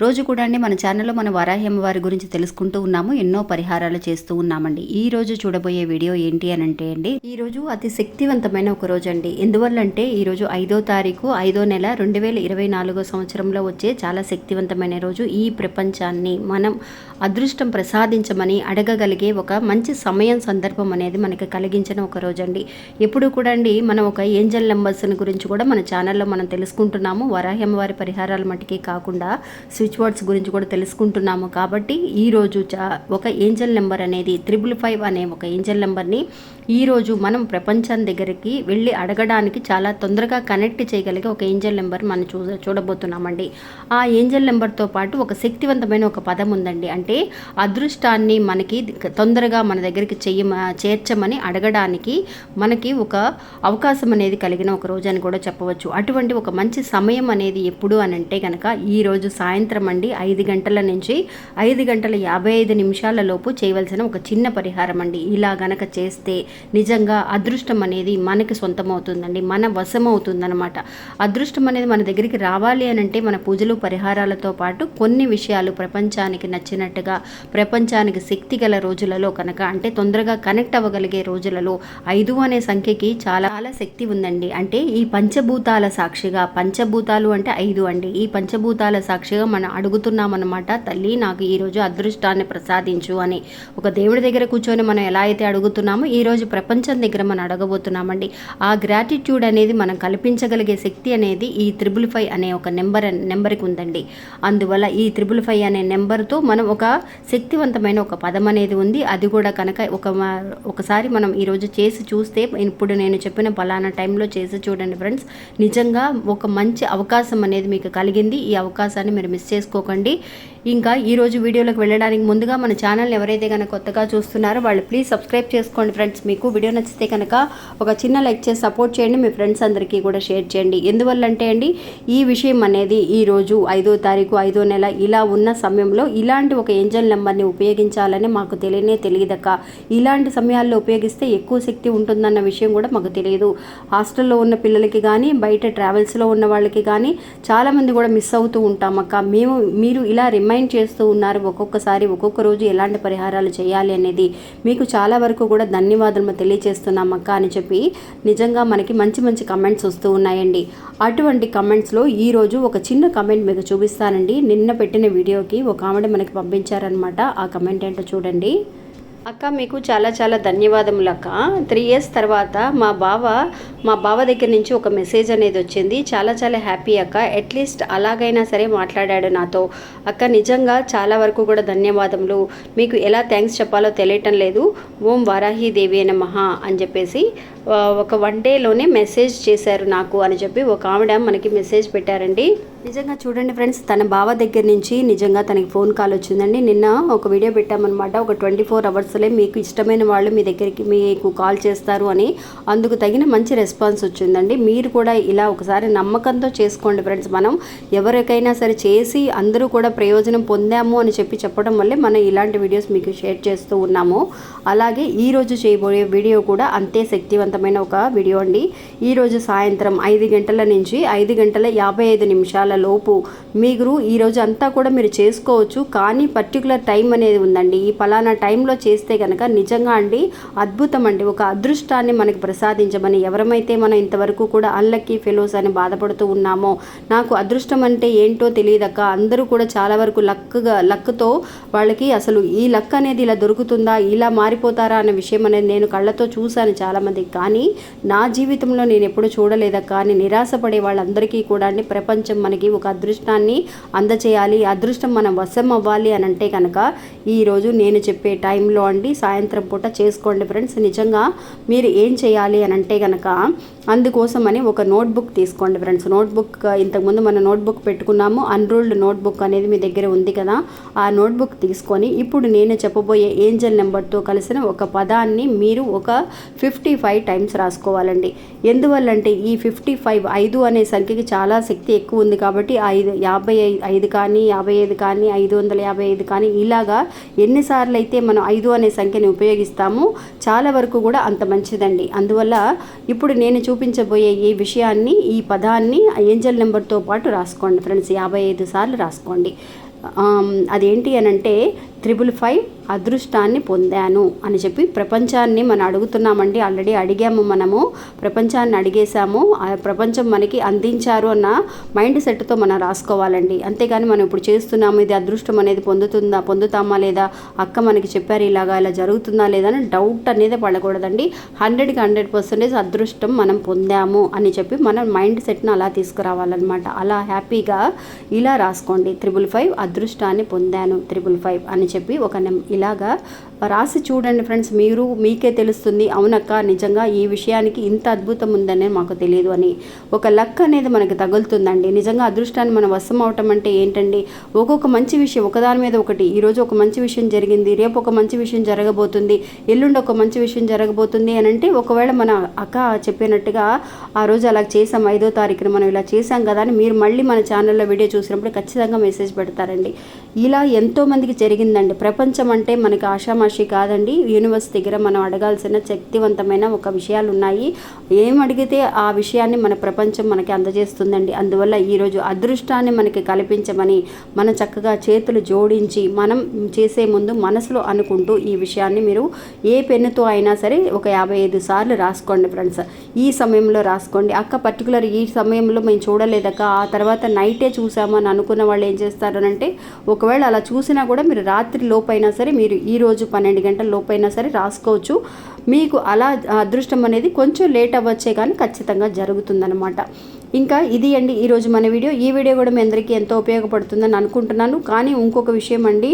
రోజు కూడా అండి మన ఛానల్లో మన వరాహ్యం వారి గురించి తెలుసుకుంటూ ఉన్నాము ఎన్నో పరిహారాలు చేస్తూ ఉన్నామండి. ఈ రోజు చూడబోయే వీడియో ఏంటి అని అంటే అండి ఈ రోజు అతి శక్తివంతమైన ఒక రోజు అండి. ఎందువల్లంటే ఈ రోజు ఐదో తారీఖు ఐదో నెల రెండు వేల ఇరవై నాలుగో సంవత్సరంలో వచ్చే చాలా శక్తివంతమైన రోజు. ఈ ప్రపంచాన్ని మనం అదృష్టం ప్రసాదించమని అడగగలిగే ఒక మంచి సమయం సందర్భం అనేది మనకి కలిగించిన ఒక రోజు అండి. ఎప్పుడు కూడా అండి మనం ఒక ఏంజల్ నెంబర్స్ గురించి కూడా మన ఛానల్లో మనం తెలుసుకుంటున్నాము. వరాహ్యం వారి పరిహారాల మటుకే కాకుండా స్విచ్ వర్డ్స్ గురించి కూడా తెలుసుకుంటున్నాము కాబట్టి ఈరోజు చా ఒక ఏంజల్ నెంబర్ అనేది త్రిబుల్ ఫైవ్ అనే ఒక ఏంజల్ నెంబర్ని ఈరోజు మనం ప్రపంచం దగ్గరికి వెళ్ళి అడగడానికి చాలా తొందరగా కనెక్ట్ చేయగలిగే ఒక ఏంజల్ నెంబర్ మనం చూ చూడబోతున్నామండి. ఆ ఏంజల్ నెంబర్తో పాటు ఒక శక్తివంతమైన ఒక పదం ఉందండి. అంటే అదృష్టాన్ని మనకి తొందరగా మన దగ్గరికి చెయ్యమ చేర్చమని అడగడానికి మనకి ఒక అవకాశం అనేది కలిగిన ఒక రోజు అని కూడా చెప్పవచ్చు. అటువంటి ఒక మంచి సమయం అనేది ఎప్పుడు అని అంటే కనుక ఈరోజు సాయంత్రం సాయంత్రం అండి ఐదు గంటల నుంచి ఐదు గంటల యాభై ఐదు నిమిషాల లోపు చేయవలసిన ఒక చిన్న పరిహారం అండి. ఇలా గనక చేస్తే నిజంగా అదృష్టం అనేది మనకి సొంతమవుతుందండి మన వశం అవుతుందన్నమాట అదృష్టం అనేది మన దగ్గరికి రావాలి అని అంటే మన పూజలు పరిహారాలతో పాటు కొన్ని విషయాలు ప్రపంచానికి నచ్చినట్టుగా ప్రపంచానికి శక్తి గల రోజులలో కనుక అంటే తొందరగా కనెక్ట్ అవ్వగలిగే రోజులలో ఐదు అనే సంఖ్యకి చాలా చాలా శక్తి ఉందండి. అంటే ఈ పంచభూతాల సాక్షిగా పంచభూతాలు అంటే ఐదు అండి. ఈ పంచభూతాల సాక్షిగా మన అడుగుతున్నామన్నమాట తల్లి నాకు ఈరోజు అదృష్టాన్ని ప్రసాదించు అని. ఒక దేవుడి దగ్గర కూర్చొని మనం ఎలా అయితే అడుగుతున్నామో ఈరోజు ప్రపంచం దగ్గర మనం అడగబోతున్నామండి. ఆ గ్రాటిట్యూడ్ అనేది మనం కల్పించగలిగే శక్తి అనేది ఈ త్రిబుల్ ఫైవ్ అనే ఒక నెంబర్ నెంబర్కి ఉందండి. అందువల్ల ఈ త్రిబుల్ ఫైవ్ అనే నెంబర్తో మనం ఒక శక్తివంతమైన ఒక పదం అనేది ఉంది. అది కూడా కనుక ఒక ఒకసారి మనం ఈరోజు చేసి చూస్తే ఇప్పుడు నేను చెప్పిన పలానా టైంలో చేసి చూడండి ఫ్రెండ్స్. నిజంగా ఒక మంచి అవకాశం అనేది మీకు కలిగింది. ఈ అవకాశాన్ని మీరు మిస్ చేసుకోకండి. ఇంకా ఈరోజు వీడియోలోకి వెళ్ళడానికి ముందుగా మన ఛానల్ని ఎవరైతే కనుక కొత్తగా చూస్తున్నారో వాళ్ళు ప్లీజ్ సబ్స్క్రైబ్ చేసుకోండి ఫ్రెండ్స్. మీకు వీడియో నచ్చితే కనుక ఒక చిన్న లైక్ చేసి సపోర్ట్ చేయండి. మీ ఫ్రెండ్స్ అందరికీ కూడా షేర్ చేయండి. ఎందువల్ల అంటే అండి ఈ విషయం అనేది ఈ రోజు ఐదో తారీఖు ఐదో నెల ఇలా ఉన్న సమయంలో ఇలాంటి ఒక ఏంజల్ నెంబర్ని ఉపయోగించాలని మాకు తెలియనే తెలియదక్క. ఇలాంటి సమయాల్లో ఉపయోగిస్తే ఎక్కువ శక్తి ఉంటుందన్న విషయం కూడా మాకు తెలియదు. హాస్టల్లో ఉన్న పిల్లలకి కానీ బయట ట్రావెల్స్లో ఉన్న వాళ్ళకి కానీ చాలామంది కూడా మిస్ అవుతూ ఉంటాం అక్క మేము మీరు ఇలా రిమైండ్ చేస్తూ ఉన్నారు ఒక్కొక్కసారి ఒక్కొక్క రోజు ఎలాంటి పరిహారాలు చేయాలి అనేది మీకు చాలా వరకు కూడా ధన్యవాదాలు తెలియజేస్తున్నాం అక్క అని చెప్పి నిజంగా మనకి మంచి మంచి కమెంట్స్ వస్తూ ఉన్నాయండి. అటువంటి కమెంట్స్లో ఈరోజు ఒక చిన్న కమెంట్ మీకు చూపిస్తానండి. నిన్న పెట్టిన వీడియోకి ఒక ఆవిడ మనకి పంపించారనమాట ఆ కమెంట్ ఏంటో చూడండి. అక్క మీకు చాలా చాలా ధన్యవాదములు అక్క. త్రీ ఇయర్స్ తర్వాత మా బావ మా బావ దగ్గర నుంచి ఒక మెసేజ్ అనేది వచ్చింది. చాలా చాలా హ్యాపీ అక్క. అట్లీస్ట్ అలాగైనా సరే మాట్లాడాడు నాతో. అక్క నిజంగా చాలా వరకు కూడా ధన్యవాదములు. మీకు ఎలా థ్యాంక్స్ చెప్పాలో తెలియటం లేదు. ఓం వారాహి దేవి అనే మహా అని చెప్పేసి ఒక వన్ డేలోనే మెసేజ్ చేశారు నాకు అని చెప్పి ఒక ఆవిడ మనకి మెసేజ్ పెట్టారండి. నిజంగా చూడండి ఫ్రెండ్స్ తన బావ దగ్గర నుంచి నిజంగా తనకి ఫోన్ కాల్ వచ్చిందండి. నిన్న ఒక వీడియో పెట్టామన్నమాట. ఒక ట్వంటీ ఫోర్ అవర్స్లే మీకు ఇష్టమైన వాళ్ళు మీ దగ్గరికి మీకు కాల్ చేస్తారు అని అందుకు తగిన మంచి రెస్పాన్స్ వచ్చిందండి. మీరు కూడా ఇలా ఒకసారి నమ్మకంతో చేసుకోండి ఫ్రెండ్స్. మనం ఎవరికైనా సరే చేసి అందరూ కూడా ప్రయోజనం పొందాము అని చెప్పి చెప్పడం వల్లే మనం ఇలాంటి వీడియోస్ మీకు షేర్ చేస్తూ ఉన్నాము. అలాగే ఈరోజు చేయబోయే వీడియో కూడా అంతే శక్తివంతమైన ఒక వీడియో అండి. ఈరోజు సాయంత్రం ఐదు గంటల నుంచి ఐదు గంటల యాభై ఐదు నిమిషాల లోపు మీరు ఈరోజు అంతా కూడా మీరు చేసుకోవచ్చు. కానీ పర్టికులర్ టైం అనేది ఉందండి. ఈ పలానా టైంలో చేస్తే కనుక నిజంగా అండి అద్భుతం అండి. ఒక అదృష్టాన్ని మనకి ప్రసాదించమని ఎవరమైతే మనం ఇంతవరకు కూడా అన్లక్కీ ఫెలోస్ అని బాధపడుతూ ఉన్నామో నాకు అదృష్టం అంటే ఏంటో తెలియదక్క అందరూ కూడా చాలా వరకు లక్గా లక్తో వాళ్ళకి అసలు ఈ లక్ అనేది ఇలా దొరుకుతుందా ఇలా మారిపోతారా అనే విషయం అనేది నేను కళ్ళతో చూశాను చాలామంది. కానీ నా జీవితంలో నేను ఎప్పుడు చూడలేదక్క. కానీ నిరాశపడే వాళ్ళందరికీ కూడా అండి ప్రపంచం మనకి ఒక అదృష్టాన్ని అందచేయాలి అదృష్టం మనం వశం అవ్వాలి అని అంటే కనుక ఈరోజు నేను చెప్పే టైంలో అండి సాయంత్రం పూట చేసుకోండి ఫ్రెండ్స్. నిజంగా మీరు ఏం చేయాలి అని అంటే కనుక అందుకోసమని ఒక నోట్బుక్ తీసుకోండి ఫ్రెండ్స్. నోట్బుక్ ఇంతకుముందు మన నోట్బుక్ పెట్టుకున్నాము అన్రూల్డ్ నోట్బుక్ అనేది మీ దగ్గర ఉంది కదా. ఆ నోట్బుక్ తీసుకొని ఇప్పుడు నేను చెప్పబోయే ఏంజల్ నెంబర్తో కలిసిన ఒక పదాన్ని మీరు ఒక ఫిఫ్టీ ఫైవ్ టైమ్స్ రాసుకోవాలండి. ఎందువల్లంటే ఈ ఫిఫ్టీ ఫైవ్ ఐదు అనే సంఖ్యకి చాలా శక్తి ఎక్కువ ఉంది కాబట్టి ఐదు యాభై ఐదు ఐదు కానీ యాభై ఐదు కానీ ఐదు వందల యాభై ఐదు కానీ ఇలాగా ఎన్నిసార్లు అయితే మనం ఐదు అనే సంఖ్యని ఉపయోగిస్తామో చాలా వరకు కూడా అంత మంచిదండి. అందువల్ల ఇప్పుడు నేను చూపించబోయే ఈ విషయాన్ని ఈ పదాన్ని ఏంజల్ నెంబర్తో పాటు రాసుకోండి ఫ్రెండ్స్. యాభై ఐదు సార్లు రాసుకోండి. అదేంటి అని అంటే త్రిబుల్ ఫైవ్ అదృష్టాన్ని పొందాను అని చెప్పి ప్రపంచాన్ని మనం అడుగుతున్నామండి. ఆల్రెడీ అడిగాము మనము. ప్రపంచాన్ని అడిగేశాము. ఆ ప్రపంచం మనకి అందించారు అన్న మైండ్ సెట్తో మనం రాసుకోవాలండి. అంతేగాని మనం ఇప్పుడు చేస్తున్నాము ఇది అదృష్టం అనేది పొందుతుందా పొందుతామా లేదా అక్క మనకి చెప్పారు ఇలాగా ఇలా జరుగుతుందా లేదా అని డౌట్ అనేది పడకూడదండి. హండ్రెడ్కి హండ్రెడ్ పర్సెంటేజ్ అదృష్టం మనం పొందాము అని చెప్పి మన మైండ్ సెట్ను అలా తీసుకురావాలన్నమాట. అలా హ్యాపీగా ఇలా రాసుకోండి. త్రిబుల్ ఫైవ్ అదృష్టాన్ని పొందాను త్రిబుల్ ఫైవ్ అని చెప్పి ఒక నెం ఇలాగా రాసి చూడండి ఫ్రెండ్స్ మీరు మీకే తెలుస్తుంది అవునక్క నిజంగా ఈ విషయానికి ఇంత అద్భుతం ఉందని మాకు తెలియదు అని. ఒక లక్ అనేది మనకి తగులుతుందండి. నిజంగా అదృష్టాన్ని మనం వశం అవటం అంటే ఏంటండి? ఒక్కొక్క మంచి విషయం ఒకదాని మీద ఒకటి. ఈరోజు ఒక మంచి విషయం జరిగింది రేపు ఒక మంచి విషయం జరగబోతుంది ఎల్లుండి ఒక మంచి విషయం జరగబోతుంది అని అంటే ఒకవేళ మన అక్క చెప్పినట్టుగా ఆ రోజు అలా చేసాం ఐదో తారీఖున మనం ఇలా చేసాం కదా అని మీరు మళ్ళీ మన ఛానల్లో వీడియో చూసినప్పుడు ఖచ్చితంగా మెసేజ్ పెడతారండి. ఇలా ఎంతోమందికి జరిగిందండి. ప్రపంచం అంటే మనకి ఆషామాషి కాదండి. యూనివర్స్ దగ్గర మనం అడగాల్సిన శక్తివంతమైన ఒక విషయాలు ఉన్నాయి ఏం అడిగితే ఆ విషయాన్ని మన ప్రపంచం మనకి అందజేస్తుందండి. అందువల్ల ఈరోజు అదృష్టాన్ని మనకి కల్పించమని మనం చక్కగా చేతులు జోడించి మనం చేసే ముందు మనసులో అనుకుంటూ ఈ విషయాన్ని మీరు ఏ పెన్నుతో అయినా సరే ఒక యాభై ఐదు సార్లు రాసుకోండి ఫ్రెండ్స్. ఈ సమయంలో రాసుకోండి. అక్క పర్టికులర్ ఈ సమయంలో మేము చూడలేదక్క. ఆ తర్వాత నైటే చూసామని అనుకున్న వాళ్ళు ఏం చేస్తారనంటే ఒకవేళ అలా చూసినా కూడా మీరు రాత్రి లోపైనా సరే మీరు ఈ రోజు పన్నెండు గంటల లోపైనా సరే రాసుకోవచ్చు. మీకు అలా అదృష్టం అనేది కొంచెం లేట్ అవ్వచ్చే కానీ ఖచ్చితంగా జరుగుతుందన్నమాట. ఇంకా ఇది అండి ఈరోజు మన వీడియో. ఈ వీడియో కూడా మీ అందరికీ ఎంతో ఉపయోగపడుతుందని అనుకుంటున్నాను. కానీ ఇంకొక విషయం అండి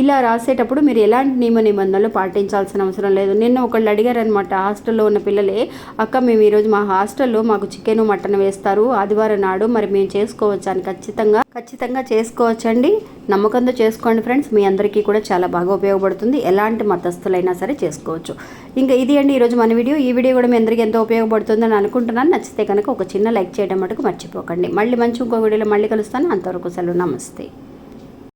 ఇలా రాసేటప్పుడు మీరు ఎలాంటి నియమ నిబంధనలు పాటించాల్సిన అవసరం లేదు. నిన్న ఒకళ్ళు అడిగారనమాట హాస్టల్లో ఉన్న పిల్లలే అక్క మేము ఈరోజు మా హాస్టల్లో మాకు చికెన్ మటన్ వేస్తారు. ఆదివారం నాడు మరి మేము చేసుకోవచ్చా అని ఖచ్చితంగా ఖచ్చితంగా చేసుకోవచ్చండి. నమ్మకంతో చేసుకోండి ఫ్రెండ్స్. మీ అందరికీ కూడా చాలా బాగా ఉపయోగపడుతుంది. ఎలాంటి మతస్థులైనా సరే చేసుకోవచ్చు. ఇంకా ఇది అండి ఈరోజు మన వీడియో. ఈ వీడియో కూడా మీ అందరికీ ఎంతో ఉపయోగపడుతుందని అనుకుంటున్నాను. నచ్చితే కనుక ఒక చిన్న లైక్ చేయడం మటుకు మర్చిపోకండి. మళ్ళీ మంచి ఇంకో వీడియోలో మళ్ళీ కలుస్తాను. అంతవరకు సెలవు. నమస్తే.